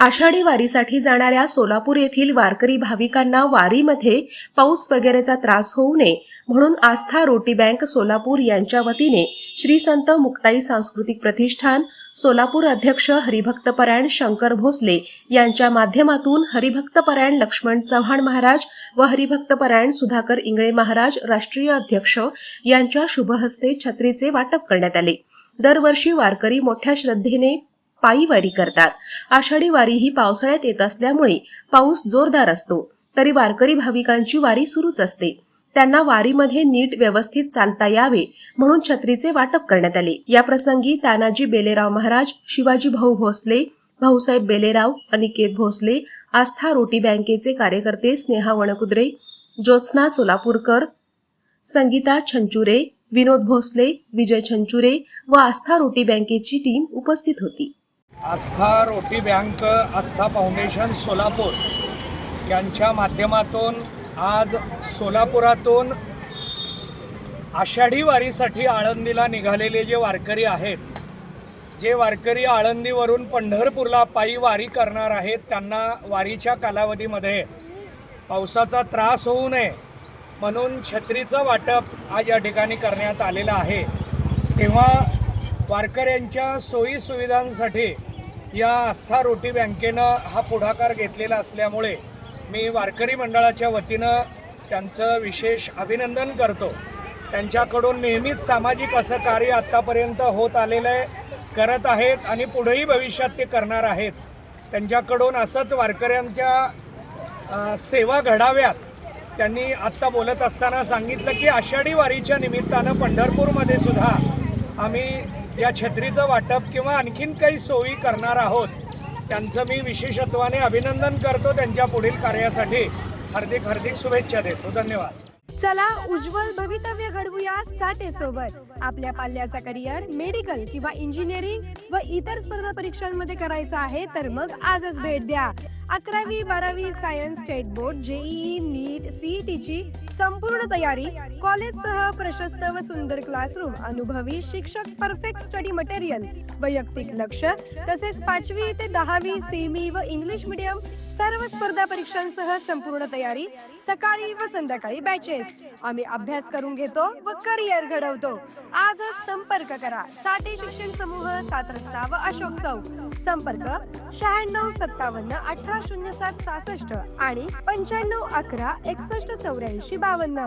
आषाढी वारीसाठी जाणाऱ्या सोलापूर येथील वारकरी भाविकांना वारीमध्ये पाऊस वगैरेचा त्रास होऊ नये म्हणून आस्था रोटी बँक सोलापूर यांच्या वतीने श्री संत मुक्ताई सांस्कृतिक प्रतिष्ठान सोलापूर अध्यक्ष हरिभक्तपरायण शंकर भोसले यांच्या माध्यमातून हरिभक्तपरायण लक्ष्मण चव्हाण महाराज व हरिभक्तपरायण सुधाकर इंगळे महाराज राष्ट्रीय अध्यक्ष यांच्या शुभहस्ते छत्रीचे वाटप करण्यात आले. दरवर्षी वारकरी मोठ्या श्रद्धेने पायी वारी करतात. आषाढी वारी ही पावसाळ्यात येत असल्यामुळे पाऊस जोरदार असतो. तरी वारकरी भाविकांची वारी सुरूच असते. त्यांना वारीमध्ये नीट व्यवस्थित चालता यावे म्हणून छत्रीचे वाटप करण्यात आले. या प्रसंगी तानाजी बेलेराव महाराज शिवाजी भाऊ भोसले भाऊसाहेब बेलेराव अनिकेत भोसले आस्था रोटी बँकेचे कार्यकर्ते स्नेहा वणकुद्रे ज्योत्स्ना सोलापूरकर संगीता छंचुरे विनोद भोसले विजय छंचुरे व आस्था रोटी बँकेची टीम उपस्थित होती. आस्था रोटी बँक आस्था फाउंडेशन सोलापूर यांच्या माध्यमातून आज सोलापुरातून आषाढी वारीसाठी आळंदीला निघालेले जे वारकरी आहेत जे वारकरी आळंदीवरून पंढरपूरला पायी वारी करणार आहेत त्यांना वारीच्या कालावधीमध्ये पावसाचा त्रास होऊ नये म्हणून छत्रीचं वाटप आज या ठिकाणी करण्यात आलेलं आहे. तेव्हा वारकऱ्यांच्या सोयीसुविधांसाठी या आस्था रोटी बँकेनं हा पुढाकार घेतलेला असल्यामुळे मी वारकरी मंडळाच्या वतीनं त्यांचं विशेष अभिनंदन करतो. त्यांच्याकडून नेहमीच सामाजिक असं कार्य आत्तापर्यंत होत आलेलं आहे करत आहेत आणि पुढेही भविष्यात ते करणार आहेत. त्यांच्याकडून असंच वारकऱ्यांच्या सेवा घडाव्यात. त्यांनी आत्ता बोलत असताना सांगितलं की आषाढी वारीच्या निमित्तानं पंढरपूरमध्ये सुद्धा आम्ही या छत्रीचं वाटप किंवा आणखीन काही सोयी करणार आहोत त्यांचं मी विशेषत्वाने अभिनंदन करतो त्यांच्या पुढील कार्यासाठी. हार्दिक हार्दिक शुभेच्छा देतो. धन्यवाद. चला उज्ज्वल भवितव्य घडवूया साठे सोबत आपल्या पाल्याचा करिअर मेडिकल किंवा इंजिनिअरिंग व इतर स्पर्धा परीक्षांमध्ये करायचं आहे तर मग आजच भेट द्या. अकरावी बारावी science state board JEE NEET सीईटीची संपूर्ण तयारी कॉलेजसह प्रशस्त व सुंदर क्लासरूम अनुभवी शिक्षक परफेक्ट स्टडी मटेरियल वैयक्तिक लक्ष तसेच पाचवी ते दहावी सेमी व इंग्लिश मीडियम सर्व स्पर्धा परीक्षांसह संपूर्ण तयारी सकाळी व संध्याकाळी बॅचेस आम्ही अभ्यास करून घेतो व करिअर घडवतो. आजच संपर्क करा. साठे शिक्षण समूह सात रस्ता व अशोक चौक. संपर्क शहाण्णव सत्तावन्न अठरा शून्य सात सहासष्ट आणि पंच्याण्णव अकरा एकसष्ट चौऱ्याऐंशी बावन्न.